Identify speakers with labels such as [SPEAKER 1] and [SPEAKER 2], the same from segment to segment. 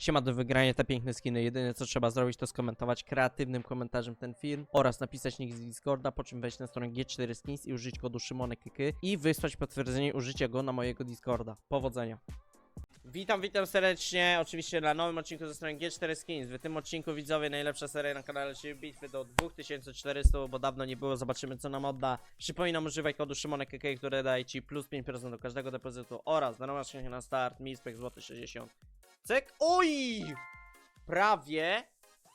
[SPEAKER 1] Siema do wygrania te piękne skiny. Jedyne co trzeba zrobić to skomentować kreatywnym komentarzem ten film oraz napisać nick z Discorda, po czym wejść na stronę G4 Skins i użyć kodu SzymonekKy i wysłać potwierdzenie użycia go na mojego Discorda. Powodzenia. Witam, witam serdecznie, oczywiście na nowym odcinku ze strony G4 Skins. W tym odcinku widzowie najlepsza seria na kanale, czyli bitwy do 2400, bo dawno nie było, zobaczymy co nam odda. Przypominam, używaj kodu SzymonekKy, który daje Ci plus 5% do każdego depozytu oraz darmowa skrzynka na start, mispek złoty 60. Cyk, oj! Prawie,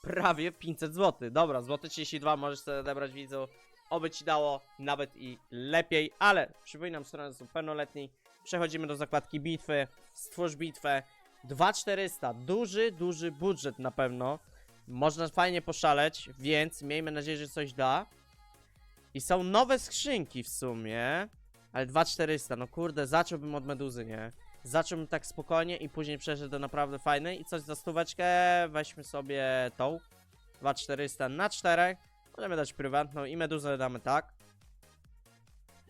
[SPEAKER 1] prawie 500 zł. Dobra, złoty 32 możesz sobie odebrać widzu. Oby ci dało nawet i lepiej, ale przypominam, strony są pełnoletni. Przechodzimy do zakładki bitwy. Stwórz bitwę. 2400, duży, duży budżet na pewno. Można fajnie poszaleć, więc miejmy nadzieję, że coś da. I są nowe skrzynki w sumie. Ale 2400, no kurde, zacząłbym od meduzy, nie? Zacząłbym tak spokojnie i później przeszedł do naprawdę fajnej. I coś za stóweczkę, weźmy sobie tą. 2400 na 4. Możemy dać prywatną i meduzę damy tak.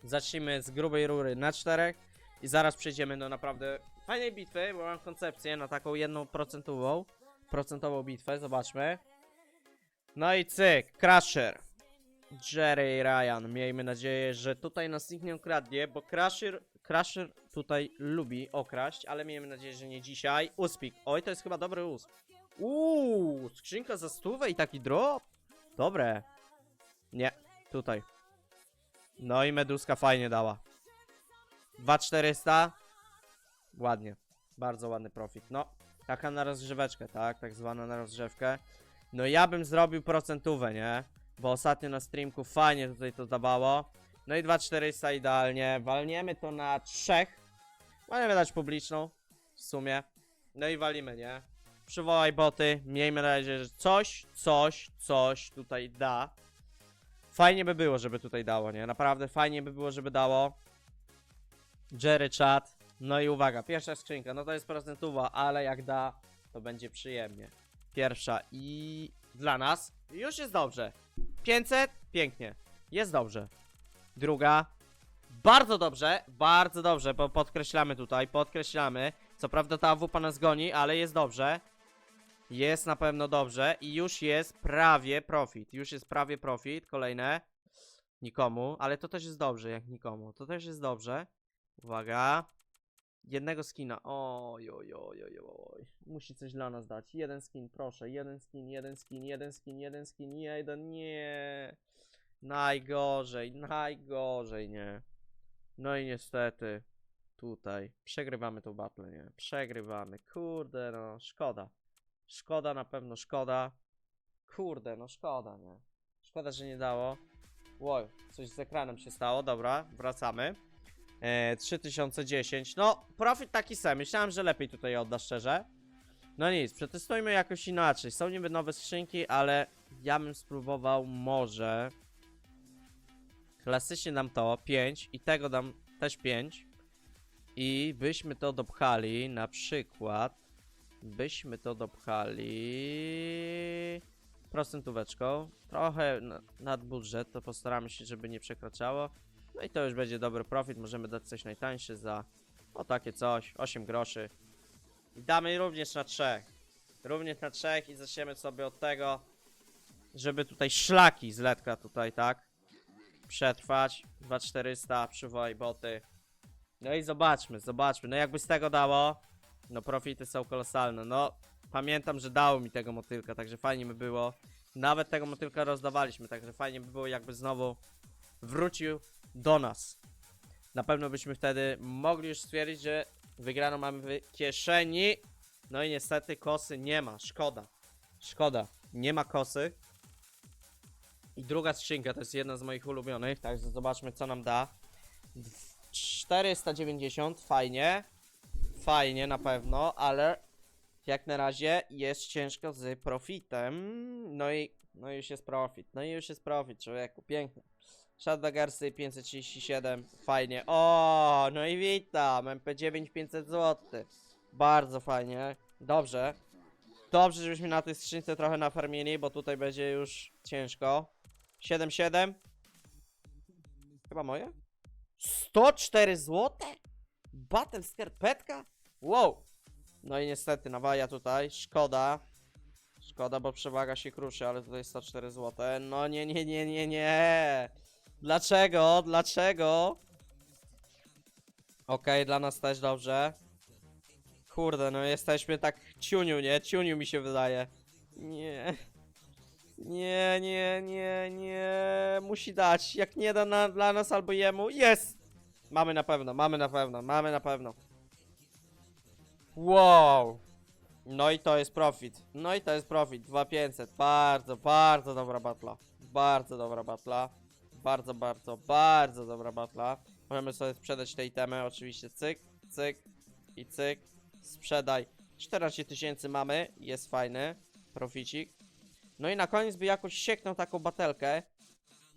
[SPEAKER 1] Zacznijmy z grubej rury na 4. I zaraz przejdziemy do naprawdę fajnej bitwy, bo mam koncepcję na taką jedną procentową. Procentową bitwę, zobaczmy. No i cyk, Crusher. Jerry Ryan. Miejmy nadzieję, że tutaj nas nikt nie ukradnie, bo Crusher, Crusher tutaj lubi okraść, ale miejmy nadzieję, że nie dzisiaj. Uspik. Oj, to jest chyba dobry usp. Uuu, skrzynka za stówę i taki drop. Dobre. Nie, tutaj. No i meduska fajnie dała. 2400. Ładnie. Bardzo ładny profit. No, taka na rozgrzeweczkę, tak? Tak zwana na rozgrzewkę. No ja bym zrobił procentówę, nie? Bo ostatnio na streamku fajnie tutaj to dawało. No i 2400 idealnie. Walniemy to na trzech. Możemy dać publiczną. W sumie. No i walimy, nie? Przywołaj boty. Miejmy nadzieję, że coś, coś, coś tutaj da. Fajnie by było, żeby tutaj dało, nie? Naprawdę fajnie by było, żeby dało. Jerry chat. No i uwaga, pierwsza skrzynka. No to jest procentowa, ale jak da, to będzie przyjemnie. Pierwsza i dla nas już jest dobrze. 500? Pięknie. Jest dobrze. Druga. Bardzo dobrze, bardzo dobrze, bo podkreślamy tutaj, podkreślamy. Co prawda ta AWP nas goni, ale jest dobrze. Jest na pewno dobrze i już jest prawie profit. Już jest prawie profit. Kolejne. Nikomu, ale to też jest dobrze, jak nikomu. To też jest dobrze. Uwaga. Jednego skina. Oj, oj, oj, oj, oj. Musi coś dla nas dać. Jeden skin, proszę. Jeden skin, jeden skin, jeden skin, jeden skin, jeden. Nie. Najgorzej, najgorzej, nie. No i niestety. Tutaj. Przegrywamy tą battle, nie. Przegrywamy. Kurde, no. Szkoda. Szkoda, na pewno szkoda. Kurde, no szkoda, nie. Szkoda, że nie dało. Oj, coś z ekranem się stało. Dobra, wracamy. E, 3010. No, profit taki sam. Myślałem, że lepiej tutaj odda, szczerze. No nic, przetestujmy jakoś inaczej. Są niby nowe skrzynki, ale ja bym spróbował może. Klasycznie dam to 5 i tego dam też 5. I byśmy to dopchali na przykład. Byśmy to dopchali procentóweczką. Trochę na- nad budżet, to postaramy się, żeby nie przekraczało. No i to już będzie dobry profit. Możemy dać coś najtańsze za o takie coś, 8 groszy. I damy również na trzech. Również na trzech i zaczniemy sobie od tego, żeby tutaj szlaki z letka tutaj, tak? Przetrwać. 2400, przywołaj boty. No i zobaczmy, zobaczmy. No jakby z tego dało, no profity są kolosalne. No, pamiętam, że dało mi tego motylka, także fajnie by było. Nawet tego motylka rozdawaliśmy, także fajnie by było jakby znowu wrócił do nas. Na pewno byśmy wtedy mogli już stwierdzić, że wygraną mamy w kieszeni. No i niestety kosy nie ma. Szkoda. Szkoda. Nie ma kosy. I druga skrzynka to jest jedna z moich ulubionych, także zobaczmy co nam da. 490, fajnie. Fajnie na pewno, ale jak na razie jest ciężko z profitem. No i, no i już jest profit. No i już jest profit, człowieku, pięknie. Shadowgersy 537, fajnie. O, no i witam, MP9 500 zł. Bardzo fajnie, dobrze. Dobrze, żebyśmy na tej skrzynce trochę nafarmili, bo tutaj będzie już ciężko. 77. Chyba moje? 104 zł? Battle skarpetka? Wow. No i niestety, nawaja tutaj, szkoda. Szkoda, bo przewaga się kruszy, ale tutaj 104 zł. No nie, nie, nie, nie, nie. Dlaczego? Dlaczego? Okej, dla nas też dobrze. Kurde, no jesteśmy tak ciuniu, nie? Ciuniu mi się wydaje. Nie. Nie, nie, nie, nie. Musi dać. Jak nie da na, dla nas albo jemu. Jest! Mamy na pewno, mamy na pewno, mamy na pewno. Wow! No i to jest profit. No i to jest profit. 2500. Bardzo, bardzo dobra batla. Bardzo dobra batla. Bardzo, bardzo, bardzo dobra batla. Możemy sobie sprzedać te itemy. Oczywiście cyk, cyk i cyk. Sprzedaj. 14 tysięcy mamy. Jest fajny. Proficik. No i na koniec by jakoś sieknął taką batelkę.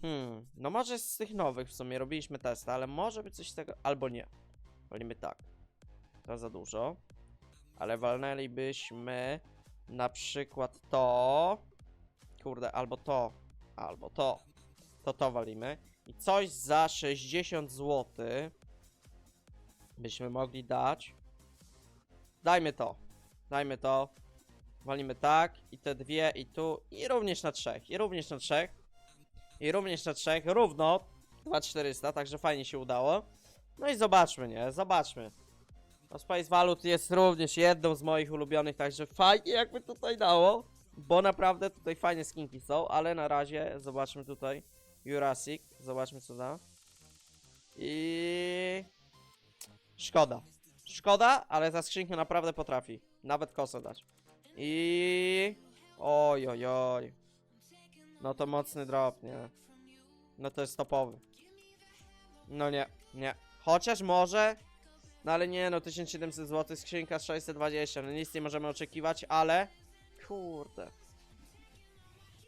[SPEAKER 1] Hmm, no może z tych nowych w sumie robiliśmy testy, ale może by coś z tego, albo nie. Walimy tak. To za dużo. Ale walnęlibyśmy na przykład to. Kurde, albo to, albo to. To to walimy. I coś za 60 zł byśmy mogli dać. Dajmy to. Dajmy to. Walimy tak. I te dwie, i tu. I również na trzech. I również na trzech. I również na trzech. Równo. 2400, także fajnie się udało. No i zobaczmy, nie? Zobaczmy. No Space Valut jest również jedną z moich ulubionych, także fajnie jakby tutaj dało. Bo naprawdę tutaj fajne skinki są, ale na razie zobaczmy tutaj Jurassic. Zobaczmy co da. I... Szkoda. Szkoda, ale ta skrzynka naprawdę potrafi. Nawet kosę dać. I... Oj, oj, oj. No to mocny drop, nie? No to jest topowy. No nie, nie. Chociaż może... No ale nie, no 1700 zł, skrzynka 620, no nic nie możemy oczekiwać, ale... Kurde.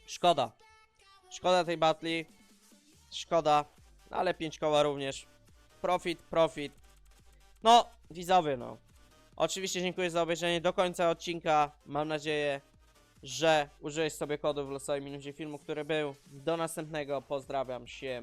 [SPEAKER 1] Szkoda. Szkoda tej batli. Szkoda. Ale 5 koła również. Profit, profit. No, widzowie, no. Oczywiście dziękuję za obejrzenie do końca odcinka. Mam nadzieję, że użyłeś sobie kodu w losowej minucie filmu, który był. Do następnego. Pozdrawiam się.